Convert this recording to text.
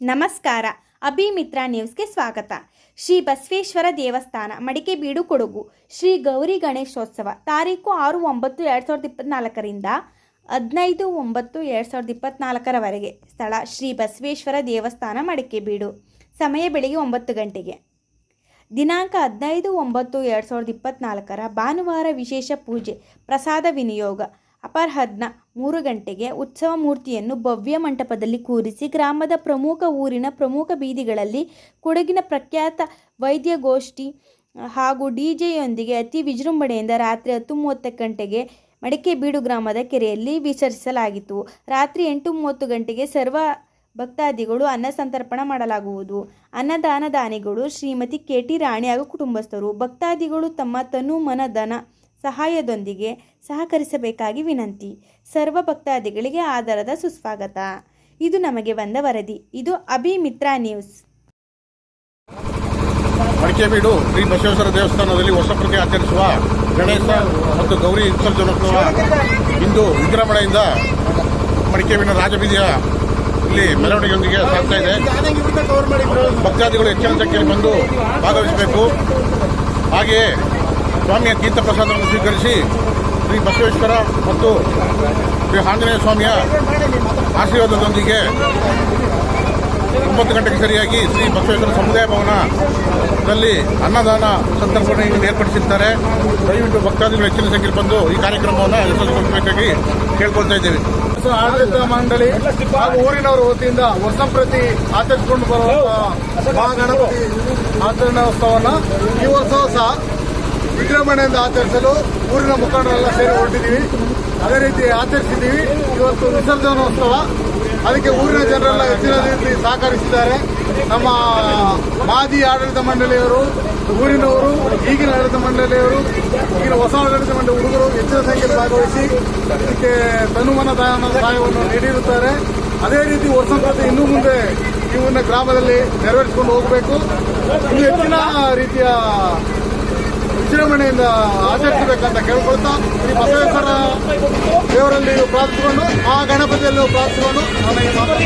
ನಮಸ್ಕಾರ. ಅಭಿಮಿತ್ರ ನ್ಯೂಸ್ಗೆ ಸ್ವಾಗತ. ಶ್ರೀ ಬಸವೇಶ್ವರ ದೇವಸ್ಥಾನ ಮಡಿಕೆಬೀಡು ಕೊಡಗು, ಶ್ರೀ ಗೌರಿ ಗಣೇಶೋತ್ಸವ, ತಾರೀಕು ಆರು ಒಂಬತ್ತು ಎರಡು ಸಾವಿರದ ಇಪ್ಪತ್ನಾಲ್ಕರಿಂದ ಹದಿನೈದು ಒಂಬತ್ತು ಎರಡು ಸಾವಿರದ ಇಪ್ಪತ್ನಾಲ್ಕರವರೆಗೆ ಸ್ಥಳ ಶ್ರೀ ಬಸವೇಶ್ವರ ದೇವಸ್ಥಾನ ಮಡಿಕೆಬೀಡು ಸಮಯ ಬೆಳಿಗ್ಗೆ ಒಂಬತ್ತು ಗಂಟೆಗೆ. ದಿನಾಂಕ ಹದಿನೈದು ಒಂಬತ್ತು ಎರಡು ಸಾವಿರದ ಇಪ್ಪತ್ನಾಲ್ಕರ ಭಾನುವಾರ ವಿಶೇಷ ಪೂಜೆ, ಪ್ರಸಾದ ವಿನಿಯೋಗ. ಅಪರಾಹ್ನ ಮೂರು ಗಂಟೆಗೆ ಉತ್ಸವ ಮೂರ್ತಿಯನ್ನು ಭವ್ಯ ಮಂಟಪದಲ್ಲಿ ಕೂರಿಸಿ ಗ್ರಾಮದ ಪ್ರಮುಖ ಊರಿನ ಪ್ರಮುಖ ಬೀದಿಗಳಲ್ಲಿ ಕೊಡಗಿನ ಪ್ರಖ್ಯಾತ ವೈದ್ಯಗೋಷ್ಠಿ ಹಾಗೂ ಡಿ ಜೆಯೊಂದಿಗೆ ಅತಿ ವಿಜೃಂಭಣೆಯಿಂದ ರಾತ್ರಿ ಹತ್ತು ಮೂವತ್ತು ಗಂಟೆಗೆ ಮಡಿಕೆಬೀಡು ಗ್ರಾಮದ ಕೆರೆಯಲ್ಲಿ ವಿಸರ್ಜಿಸಲಾಗಿತ್ತು. ರಾತ್ರಿ ಎಂಟು ಮೂವತ್ತು ಗಂಟೆಗೆ ಸರ್ವ ಭಕ್ತಾದಿಗಳು ಅನ್ನ ಸಂತರ್ಪಣ ಮಾಡಲಾಗುವುದು. ಅನ್ನದಾನದಾನಿಗಳು ಶ್ರೀಮತಿ ಕೆ ಟಿ ರಾಣಿ ಹಾಗೂ ಕುಟುಂಬಸ್ಥರು. ಭಕ್ತಾದಿಗಳು ತಮ್ಮ ತನು ಮನ ಧನ ಸಹಾಯದೊಂದಿಗೆ ಸಹಕರಿಸಬೇಕಾಗಿ ವಿನಂತಿ. ಸರ್ವ ಭಕ್ತಾದಿಗಳಿಗೆ ಆಧಾರದ ಸುಸ್ವಾಗತ. ಇದು ನಮಗೆ ಬಂದ ವರದಿ. ಇದು ಅಭಿಮಿತ್ರ ನ್ಯೂಸ್. ಮಡಿಕೆಬೀಡು ಶ್ರೀ ಬಸವೇಶ್ವರ ದೇವಸ್ಥಾನದಲ್ಲಿ ವರ್ಷಪ್ರತಿ ಆಚರಿಸುವ ಗಣೇಶ ಮತ್ತು ಗೌರಿ ವಿಸರ್ಜನೋತ್ಸವ ಇಂದು ವಿಜೃಂಭಣೆಯಿಂದ ಮಡಿಕೆಬೀಡಿನ ರಾಜಬೀದಿಯ ಇಲ್ಲಿ ಮೆರವಣಿಗೆಯೊಂದಿಗೆ ಸಾಗ್ತಾ ಇದೆ. ಭಕ್ತಾದಿಗಳು ಹೆಚ್ಚಿನ ಸಂಖ್ಯೆಯಲ್ಲಿ ಬಂದು ಭಾಗವಹಿಸಬೇಕು. ಹಾಗೆಯೇ ಸ್ವಾಮಿಯ ತೀರ್ಥ ಪ್ರಸಾದವನ್ನು ಸ್ವೀಕರಿಸಿ ಶ್ರೀ ಬಸವೇಶ್ವರ ಮತ್ತು ಶ್ರೀ ಆಂಜನೇಯ ಸ್ವಾಮಿಯ ಆಶೀರ್ವಾದದೊಂದಿಗೆ ಒಂಬತ್ತು ಗಂಟೆಗೆ ಸರಿಯಾಗಿ ಶ್ರೀ ಬಸವೇಶ್ವರ ಸಮುದಾಯ ಭವನದಲ್ಲಿ ಅನ್ನದಾನ ಸಂದರ್ಭವನ್ನು ಏರ್ಪಡಿಸಿದ್ದಾರೆ. ದಯವಿಟ್ಟು ಭಕ್ತಾದಿಗಳು ಹೆಚ್ಚಿನ ಸಂಖ್ಯೆಯಲ್ಲಿ ಬಂದು ಈ ಕಾರ್ಯಕ್ರಮವನ್ನು ಯಶಸ್ವಿಗೊಳಿಸಬೇಕಾಗಿ ಕೇಳ್ಕೊಳ್ತಾ ಇದ್ದೇವೆ. ಆಡಳಿತ ಮಂಡಳಿ ಹಾಗೂ ಊರಿನವರ ವತಿಯಿಂದ ವರ್ಷ ಪ್ರತಿ ಆಚರಿಸಿಕೊಂಡು ಬರುವಂತಹ ಮಹಾಗಣಪತಿ ಆಚರಣೋತ್ಸವವನ್ನು ಈ ವರ್ಷ ಸಹ ವಿಜೃಂಭಣೆಯಿಂದ ಆಚರಿಸಲು ಊರಿನ ಮುಖಂಡರೆಲ್ಲ ಸೇರಿ ಹೊರಟಿದ್ದೀವಿ. ಅದೇ ರೀತಿ ಆಚರಿಸಿದ್ದೀವಿ. ಇವತ್ತು ವಿಸರ್ಜನೋತ್ಸವ. ಅದಕ್ಕೆ ಊರಿನ ಜನರೆಲ್ಲ ಹೆಚ್ಚಿನ ರೀತಿ ಸಹಕರಿಸಿದ್ದಾರೆ. ನಮ್ಮ ಮಾಜಿ ಆಡಳಿತ ಮಂಡಳಿಯವರು, ಊರಿನವರು, ಈಗಿನ ಆಡಳಿತ ಮಂಡಳಿಯವರು, ಈಗಿನ ಹೊಸ ಆಡಳಿತ ಮಂಡಳಿ ಹುಡುಗರು ಹೆಚ್ಚಿನ ಸಂಖ್ಯೆಯಲ್ಲಿ ಭಾಗವಹಿಸಿ ಇದಕ್ಕೆ ತನುಮನ ದಾನ ಸಹಾಯವನ್ನು ನೀಡಿರುತ್ತಾರೆ. ಅದೇ ರೀತಿ ವರ್ಷ ಇನ್ನೂ ಮುಂದೆ ಇವನ್ನ ಗ್ರಾಮದಲ್ಲಿ ನೆರವೇರಿಸಿಕೊಂಡು ಹೋಗಬೇಕು. ಇನ್ನು ಹೆಚ್ಚಿನ ರೀತಿಯ ವಿಜೃಂಭಣೆಯಿಂದ ಆಚರಿಸಬೇಕಂತ ಕೇಳ್ಕೊಳ್ತಾ ಈ ಬಸವೇಶ್ವರ ದೇವರಲ್ಲಿ ಪ್ರಾರ್ಥಿಸಿಕೊಂಡು ಆ ಗಣಪತಿಯಲ್ಲೂ ಪ್ರಾರ್ಥಿಸಿಕೊಂಡು ನಾನು ಈ ಮಾತು